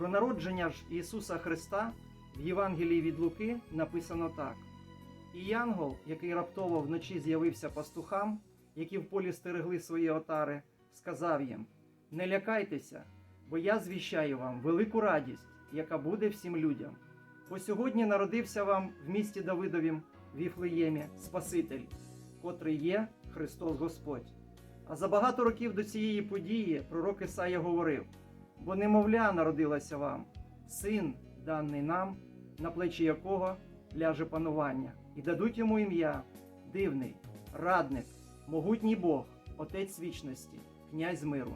Про народження ж Ісуса Христа в Євангелії від Луки написано так: І янгол, який раптово вночі з'явився пастухам, які в полі стерегли свої отари, сказав їм: Не лякайтеся, бо я звіщаю вам велику радість, яка буде всім людям. Бо сьогодні народився вам в місті Давидовім в Віфлеємі Спаситель, котрий є Христос Господь. А за багато років до цієї події пророк Ісая говорив: бо немовля народилася вам, син даний нам, на плечі якого ляже панування, і дадуть йому ім'я, дивний, радник, могутній Бог, Отець вічності, князь миру.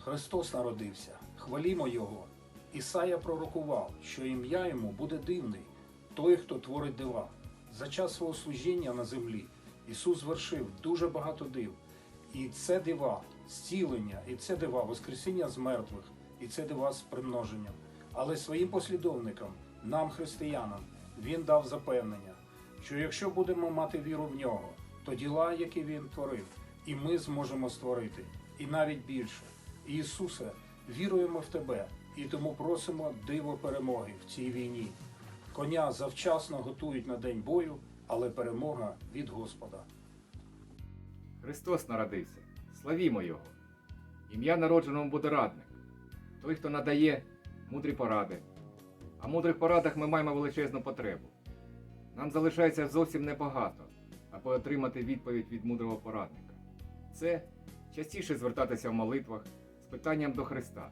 Христос народився, хвалімо Його. Ісая пророкував, що ім'я йому буде дивний, той, хто творить дива. За час свого служіння на землі Ісус звершив дуже багато див. І це дива зцілення, і це дива Воскресіння з мертвих, і це дива з примноженням. Але своїм послідовникам, нам, християнам, Він дав запевнення, що якщо будемо мати віру в нього, то діла, які він творив, і ми зможемо створити, і навіть більше. Ісусе, віруємо в Тебе і тому просимо диво перемоги в цій війні. Коня завчасно готують на день бою, але перемога від Господа. Христос народився. Славімо Його. Ім'я народженому буде радник. Той, хто надає мудрі поради. А мудрих порадах ми маємо величезну потребу. Нам залишається зовсім небагато, аби отримати відповідь від мудрого порадника. Це частіше звертатися в молитвах з питанням до Христа,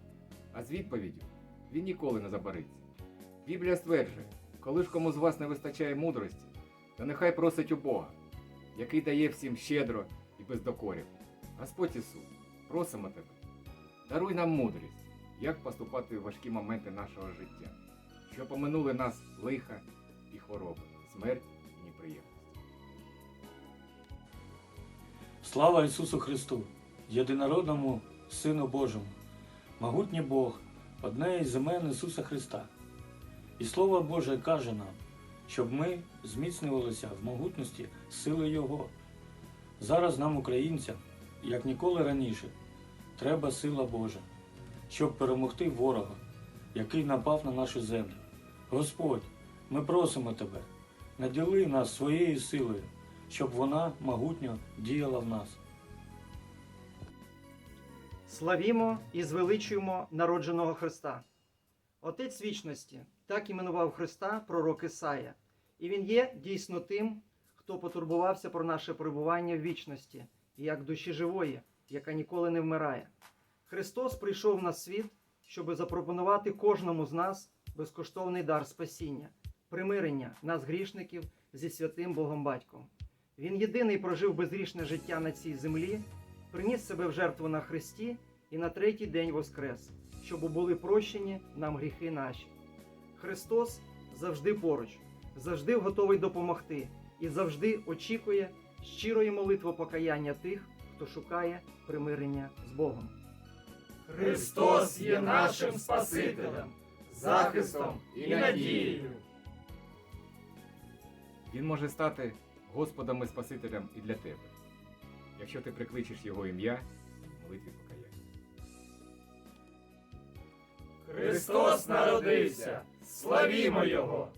а з відповіддю він ніколи не забариться. Біблія стверджує, коли ж кому з вас не вистачає мудрості, то нехай просить у Бога, який дає всім щедро і без докорів. Господь Ісус, просимо Тебе, даруй нам мудрість, як поступати в важкі моменти нашого життя, що поминули нас лиха і хвороби, смерть і неприємності. Слава Ісусу Христу, єдинородному Сину Божому, могутній Бог, одне із імен Ісуса Христа. І Слово Боже каже нам, щоб ми зміцнювалися в могутності сили Його. Зараз нам, українцям, як ніколи раніше, треба сила Божа, щоб перемогти ворога, який напав на нашу землю. Господь, ми просимо Тебе, наділи нас своєю силою, щоб вона могутньо діяла в нас. Славімо і звеличуємо народженого Христа. Отець вічності так іменував Христа пророк Ісая, і Він є дійсно тим, хто потурбувався про наше перебування в вічності, як душі живої, яка ніколи не вмирає. Христос прийшов на світ, щоб запропонувати кожному з нас безкоштовний дар спасіння, примирення нас грішників зі святим Богом Батьком. Він єдиний прожив безгрішне життя на цій землі, приніс себе в жертву на Христі і на третій день воскрес, щоб були прощені нам гріхи наші. Христос завжди поруч, завжди готовий допомогти і завжди очікує щирої молитви покаяння тих, хто шукає примирення з Богом. Христос є нашим Спасителем, захистом і надією. Він може стати Господом і Спасителем і для тебе, якщо ти прикличеш Його ім'я в молитві покаяння. Христос народився. Славімо Його!